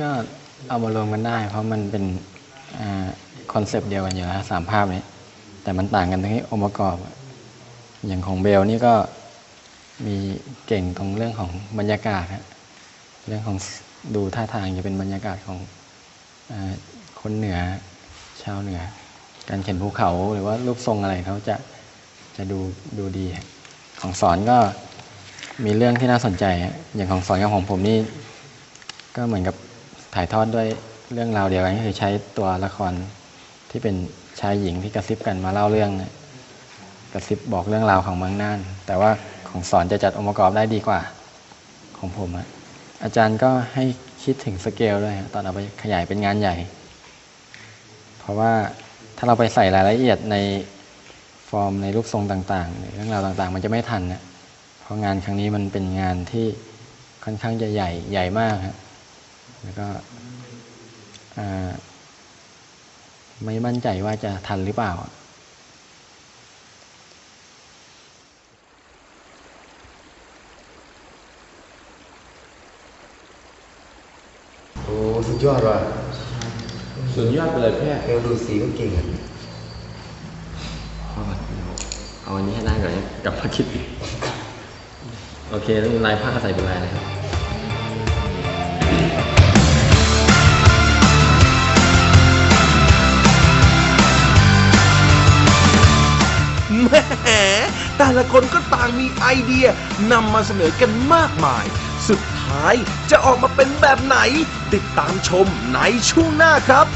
ก็เอามารวมกันได้ เพราะมันเป็นคอนเซปต์เดียวกันอยู่แล้วสามภาพนี้ แต่มันต่างกันตรงที่องค์ประกอบ อย่างของเบลนี่ก็มีเก่งตรงเรื่องของบรรยากาศฮะเรื่องของดูท่าทางจะเป็นบรรยากาศของอคนเหนือชาวเหนือ การเขียนภูเขาหรือว่ารูปทรงอะไรเขาจะจะดูดูดีของสอนก็มีเรื่องที่น่าสนใจ อย่างของสอนกับของผมนี่ก็เหมือนกับ ถ่ายทอดด้วยเรื่องราวเดียวกันก็คือใช้ตัวละครที่เป็นชายหญิงที่กระซิบกันมาเล่าเรื่องกระซิบบอกเรื่องราวของเมืองน่าน แต่ว่าของสอนจะจัดองค์ประกอบได้ดีกว่าของผมอะอาจารย์ก็ให้คิดถึงสเกลด้วยตอนเอาไปขยายเป็นงานใหญ่ เพราะว่าถ้าเราไปใส่รายละเอียดในฟอร์มในรูปทรงต่างๆหรือเรื่องราวต่างๆ มันจะไม่ทันนะเพราะงานครั้งนี้มันเป็นงานที่ค่อนข้างจะใหญ่ใหญ่มากฮะ แล้วก็อ่าไม่มั่นใจว่าจะทันหรือเปล่า โอ้ สุดยอดว่ะสุดยอดไปเลยแพทย์เอลดูสีก็เก่งอะเอาอันนี้ให้ได้ก่อนนะกลับมาคิดอีกโอเค แล้วลายผ้าใส่เป็นลายอะไรครับ แต่ละคนก็ต่างมีไอเดียนำมาเสนอกันมากมาย สุดท้ายจะออกมาเป็นแบบไหน ติดตามชมในช่วงหน้าครับ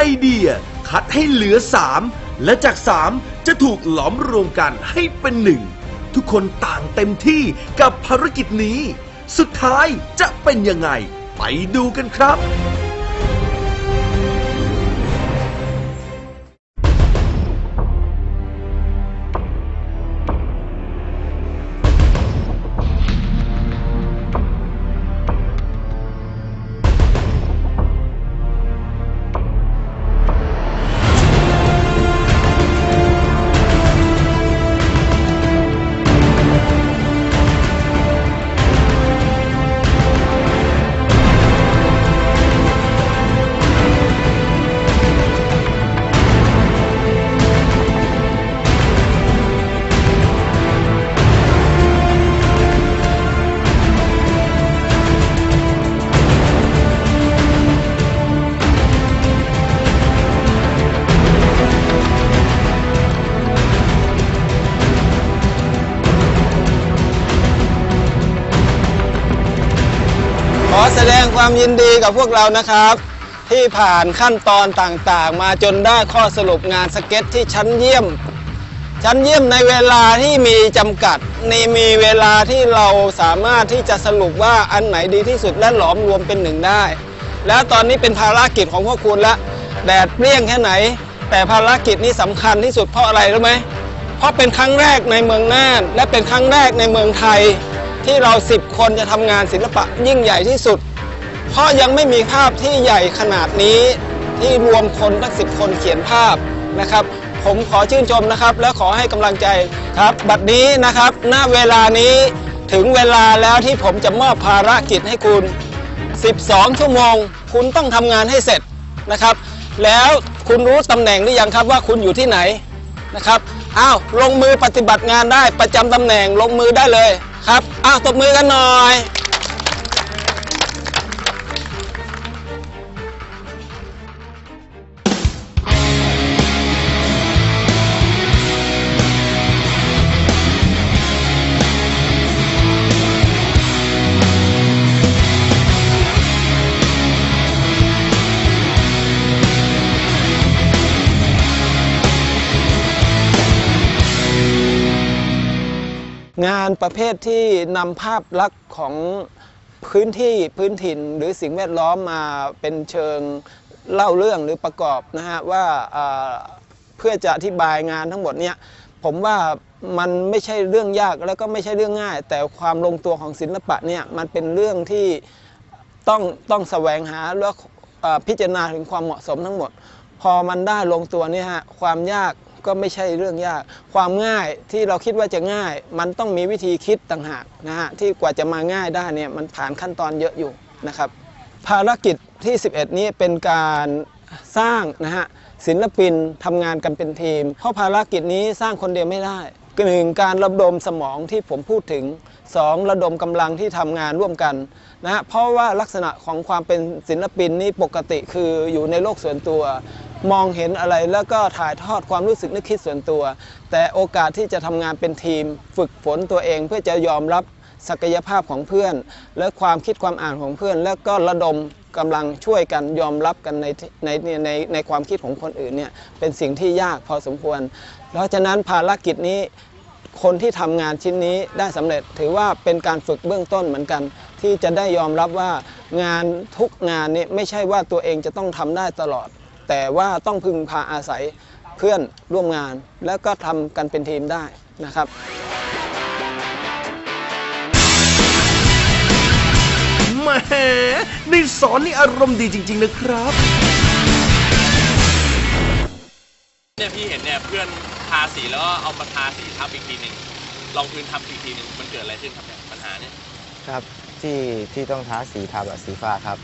ไอเดีย คัดให้เหลือ 3 และจาก 3 จะถูกหลอมรวมกันให้เป็นหนึ่งทุกคนต่างเต็มที่กับภารกิจนี้ สุดท้ายจะเป็นยังไง ไปดูกันครับ ความยินดีกับพวกเรานะครับ ที่ผ่านขั้นตอนต่างๆ มาจนได้ข้อสรุปงานสเก็ตที่ชั้นเยี่ยม ชั้นเยี่ยมในเวลาที่มีจำกัดในมีเวลาที่เราสามารถที่จะสรุปว่าอันไหนดีที่สุดและหลอมรวมเป็นหนึ่งได้ แล้วตอนนี้เป็นภารกิจของพวกคุณละแดดเปรี้ยงแค่ไหน แต่ภารกิจนี้สำคัญที่สุดเพราะอะไรรู้ไหมเพราะเป็นครั้งแรกในเมืองน่าน และเป็นครั้งแรกในเมืองไทย ที่เราสิบคนจะทำงานศิลปะยิ่งใหญ่ที่สุด เพราะยังไม่มีภาพที่ใหญ่ขนาดนี้ที่รวมคนตั้งสิบคนเขียนภาพนะครับ ผมขอชื่นชมนะครับ และขอให้กำลังใจครับ บัดนี้นะครับ ณเวลานี้ถึงเวลาแล้วที่ผมจะมอบภารกิจให้คุณ 12 ชั่วโมง คุณต้องทำงานให้เสร็จนะครับ แล้วคุณรู้ตำแหน่งหรือยังครับว่าคุณอยู่ที่ไหนนะครับอ้าวลงมือปฏิบัติงานได้ประจำตำแหน่งลงมือได้เลยครับอ้าวตบมือกันหน่อย เภทที่นำภาพลักษณ์ของพื้นที่พื้นถิ่นหรือสิ่งแวดล้อมมาเป็นเชิงเล่าเรื่องหรือประกอบนะฮะว่าเพื่อจะอธิบายงานทั้งหมดเนี่ยผมว่ามันไม่ใช่เรื่องยากแล้วก็ไม่ใช่เรื่องง่าย แต่ความลงตัวของศิลปะเนี่ยมันเป็นเรื่องที่ต้องต้องแสวงหาแล้วพิจารณาถึงความเหมาะสมทั้งหมด พอมันได้ลงตัวเนี่ยฮะความยาก ก็ไม่ใช่เรื่องยาก ความง่ายที่เราคิดว่าจะง่าย มันต้องมีวิธีคิดต่างหากนะฮะที่กว่าจะมาง่ายได้เนี่ยมันผ่านขั้นตอนเยอะอยู่นะครับ ภารกิจที่ 11 นี้เป็นการสร้างนะฮะศิลปินทำงานกันเป็นทีม เพราะภารกิจนี้สร้างคนเดียวไม่ได้หนึ่งการระดมสมองที่ผมพูดถึงสองระดมกำลังที่ทำงานร่วมกันนะฮะเพราะว่าลักษณะของความเป็นศิลปินนี่ปกติคืออยู่ในโลกส่วนตัว มองเห็นอะไรแล้วก็ถ่ายทอดความรู้สึกนึกคิดส่วนตัว แต่โอกาสที่จะทำงานเป็นทีม ฝึกฝนตัวเองเพื่อจะยอมรับศักยภาพของเพื่อน และความคิดความอ่านของเพื่อน แล้วก็ระดมกำลังช่วยกันยอมรับกันในในในในในความคิดของคนอื่นเนี่ยเป็นสิ่งที่ยากพอสมควร เพราะฉะนั้นภารกิจนี้คนที่ทำงานชิ้นนี้ได้สำเร็จถือว่าเป็นการฝึกเบื้องต้นเหมือนกัน ที่จะได้ยอมรับว่างานทุกงานนี้ไม่ใช่ว่าตัวเองจะต้องทำได้ตลอด แต่ว่าต้องพึงพาอาศัยเพื่อนร่วมงาน แล้วก็ทำกันเป็นทีมได้นะครับแหมในสอนนี่อารมณ์ดีจริง ๆ นะครับเนี่ยพี่เห็นเนี่ยเพื่อนทาสีแล้วก็เอามาทาสีทับอีกทีหนึ่งลองพื้นทับอีกทีหนึ่งมันเกิดอะไรขึ้นครับเนี่ยปัญหาเนี่ยครับที่ที่ต้องท้าสีทับอะสีฟ้าครับ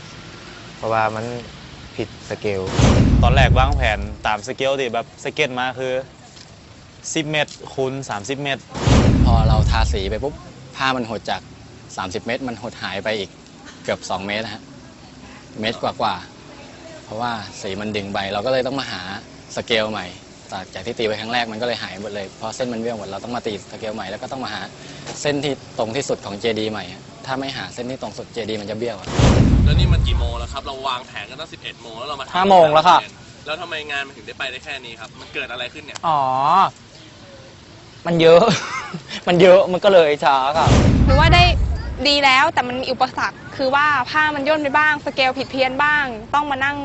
เพราะว่ามัน ผิดสเกล ตอนแรกวางแผนตามสเกลที่แบบสเก็ตมาคือ 10 เมตรคูณ30 เมตร พอเราทาสีไปปุ๊บผ้ามันหดจาก 30 เมตร มันหดหายไปอีกเกือบ 2 เมตรนะฮะเมตรกว่าๆเพราะว่าสีมันดึงไปเราก็เลยต้องมาหาสเกลใหม่จากที่ตีไปครั้งแรกมันก็เลยหายหมดเลยเพราะเส้นมันเบี้ยวหมดเราต้องมาตีสเกลใหม่แล้วก็ต้องมาหาเส้นที่ตรงที่สุดของเจดีใหม่ ถ้าไม่หาเส้นที่ตรงสุดเจดีมันจะเบี้ยวอะ แล้วนี่มันกี่โมงแล้วครับ เราวางแผนกันตั้ง 11 โมงแล้วเรามาทำห้าโมงแล้วค่ะ แล้วทำไมงานมันถึงได้ไปได้แค่นี้ครับ มันเกิดอะไรขึ้นเนี่ย อ๋อ มันเยอะ มันเยอะ มันก็เลยช้าครับหรือว่าได้ดีแล้วแต่มันมีอุปสรรคคือว่าผ้ามันย่นไปบ้าง สเกลผิดเพี้ยนบ้าง ต้องมานั่ง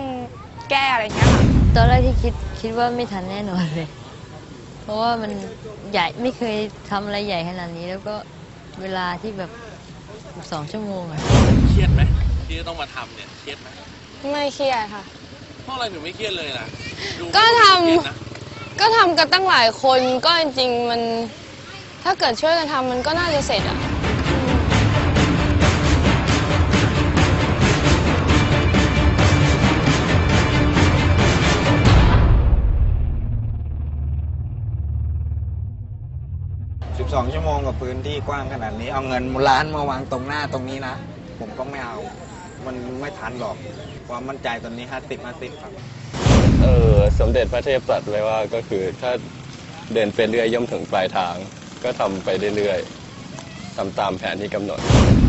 แก้อะไรอย่างเงี้ยค่ะ ตอนแรกที่คิดคิดว่าไม่ทันแน่นอนเลย เพราะว่ามันใหญ่ไม่เคยทำอะไรใหญ่ขนาดนี้ แล้วก็เวลาที่แบบ สองชั่วโมงอะเครียดไหมที่จะต้องมาทำเนี่ยเครียดไหมไม่เครียดค่ะ เพราะอะไรถึงไม่เครียดเลยล่ะดูก็ทำ เครียดนะก็ทำกันตั้งหลายคนก็จริงๆมัน ถ้าเกิดช่วยกันทำมันก็น่าจะเสร็จอะ พื้นที่กว้างขนาดนี้ เอาเงินล้านมาวางตรงหน้าตรงนี้นะ ผมก็ไม่เอา มันไม่ทันหรอก ความมั่นใจตอนนี้ 50 50 ครับ เออ สมเด็จพระเทพตรัสไว้ว่าก็คือถ้าเดินไปเรื่อยย่อมถึงปลายทาง ก็ทำไปเรื่อยๆทำตามแผนที่กำหนด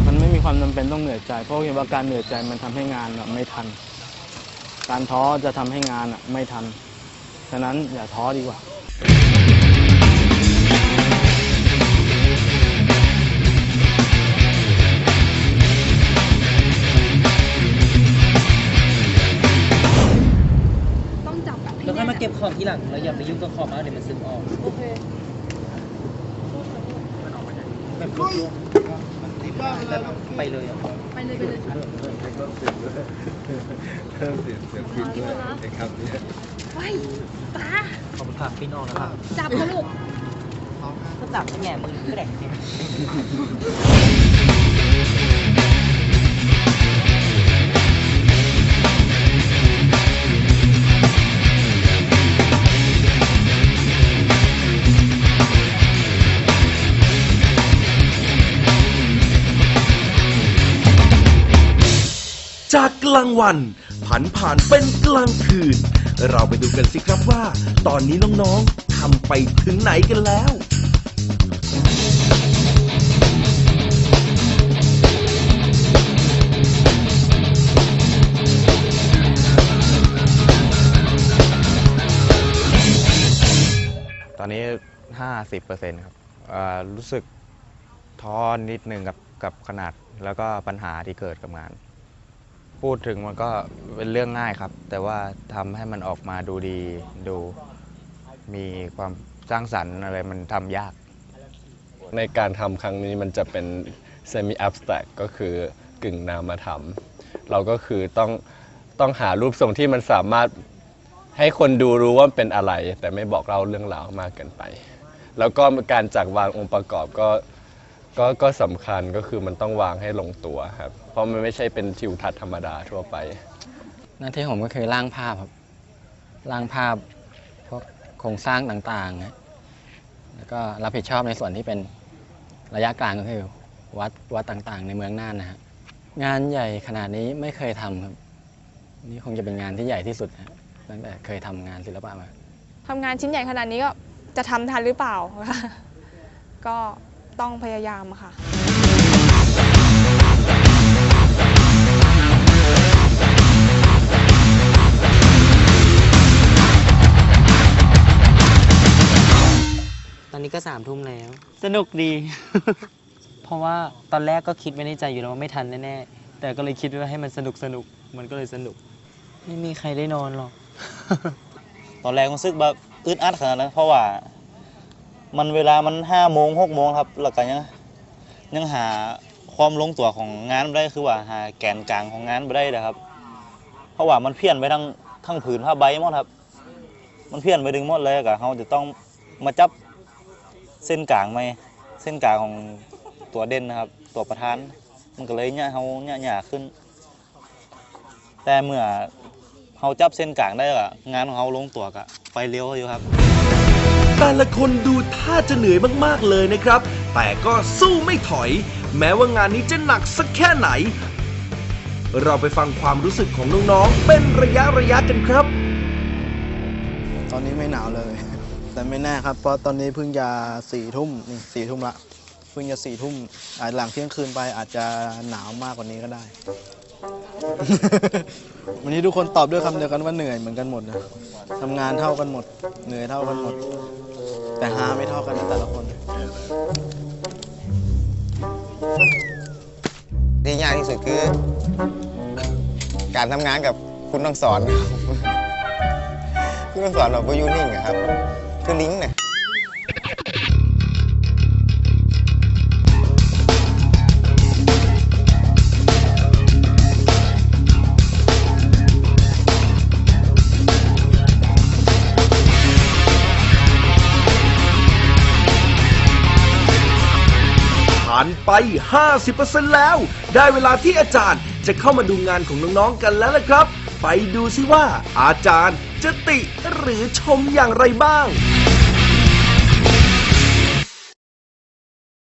มันไม่มีความจำเป็นต้องเหนื่อยใจ เพราะเห็นว่าการเหนื่อยใจมันทำให้งานอะไม่ทัน การท้อจะทำให้งานอะไม่ทัน ฉะนั้นอย่าท้อดีกว่า เราอย่าไปยุ่งกับของมากเดี๋ยวมันซึมออกโอเคแบบรวบๆแต่ไปเลยอะไปเลยไปเลยเพิ่มเสียงเสียงฟิตด้วยนะครับเนี่ยไว้ตาขอบคุณค่ะพี่น้องนะครับจับเขาลูกก็จับแง่มือก็แด จากกลางวัน ผันผ่านเป็นกลางคืน เราไปดูกันสิครับว่า ตอนนี้น้องๆทำไปถึงไหนกันแล้วตอนนี้ 50%ครับเอ่อรู้สึกท้อนิดนึงกับกับขนาดแล้วก็ปัญหาที่เกิดกับงาน พูดถึงมันก็เป็นเรื่องง่ายครับ แต่ว่าทำให้มันออกมาดูดีดูมีความสร้างสรรค์อะไรมันทำยาก ในการทำครั้งนี้มันจะเป็น semi abstract ก็คือกึ่งนามธรรม เราก็คือต้องต้องหารูปทรงที่มันสามารถให้คนดูรู้ว่าเป็นอะไร แต่ไม่บอกเล่าเรื่องราวมากเกินไป แล้วก็การจัดวางองค์ประกอบก็ก็ก็สำคัญก็คือมันต้องวางให้ลงตัวครับ เพราะมันไม่ใช่เป็นทิวทัศน์ธรรมดาทั่วไป หน้าที่ผมก็คือร่างภาพครับร่างภาพพวกโครงสร้างต่างๆนะแล้วก็รับผิดชอบในส่วนที่เป็นระยะกลางก็คือวัดวัดต่างๆ ในเมืองน่านนะฮะงานใหญ่ขนาดนี้ไม่เคยทำครับ นี่คงจะเป็นงานที่ใหญ่ที่สุดนะตั้งแต่เคยทำงานศิลปะมา ทำงานชิ้นใหญ่ขนาดนี้ก็จะทำทันหรือเปล่า ก็ต้องพยายามอะค่ะ ตอนนี้ก็สามทุ่มแล้ว สนุกดี เพราะว่าตอนแรกก็คิดไว้ในใจอยู่แล้วว่าไม่ทันแน่ๆ แต่ก็เลยคิดว่าให้มันสนุกสนุก มันก็เลยสนุก ไม่มีใครได้นอนหรอก ตอนแรกรู้สึกแบบอึดอัดขนาดนั้นเพราะว่า มันเวลามันห้าโมงหกโมงครับแล้วก็ยังยังหาความลงตัวของงานไม่ได้คือว่าหาแกนกลางของงานไม่ได้นะครับ เพราะว่ามันเพี้ยนไปทั้งทั้งผืนผ้าใบหมดครับ มันเพี้ยนไปดึงหมดเลยก็เขาจะต้องมาจับ เส้นกลางไหมเส้นกลางของตัวเด่นนะครับ ตัวประธาน มันก็เลยเนี่ยเขาเนี่ยหยาขึ้น แต่เมื่อเขาจับเส้นกลางได้ก็งานของเขาลงตัวก็ไปเร็วอยู่ครับแต่ละคนดูท่าจะเหนื่อยมากๆเลยนะครับ แต่ก็สู้ไม่ถอย แม้ว่างานนี้จะหนักสักแค่ไหน เราไปฟังความรู้สึกของน้องๆ เป็นระยะระยะกันครับ ตอนนี้ไม่หนาวเลย แต่ไม่แน่ครับ เพราะตอนนี้เพิ่งจะสี่ทุ่มนี่สี่ทุ่มละเพิ่งจะสี่ทุ่มอาจหลังเที่ยงคืนไปอาจจะหนาวมากกว่านี้ก็ได้ วันนี้ทุกคนตอบด้วยคำเดียวกันว่าเหนื่อยเหมือนกันหมดนะทำงานเท่ากันหมด เหนื่อยเท่ากันหมด แต่หาไม่เท่ากันนะแต่ละคน ที่ยากที่สุดคือ การทำงานกับคุณต้องสอน คุณต้องสอนแบบว่ายูนิ่งอะครับ คือลิงก์เนี่ยผ่านไป 50%แล้ว ได้เวลาที่อาจารย์จะเข้ามาดูงานของน้อง ๆ กันแล้วละครับ ไปดูซิว่าอาจารย์จะติหรือชมอย่างไรบ้าง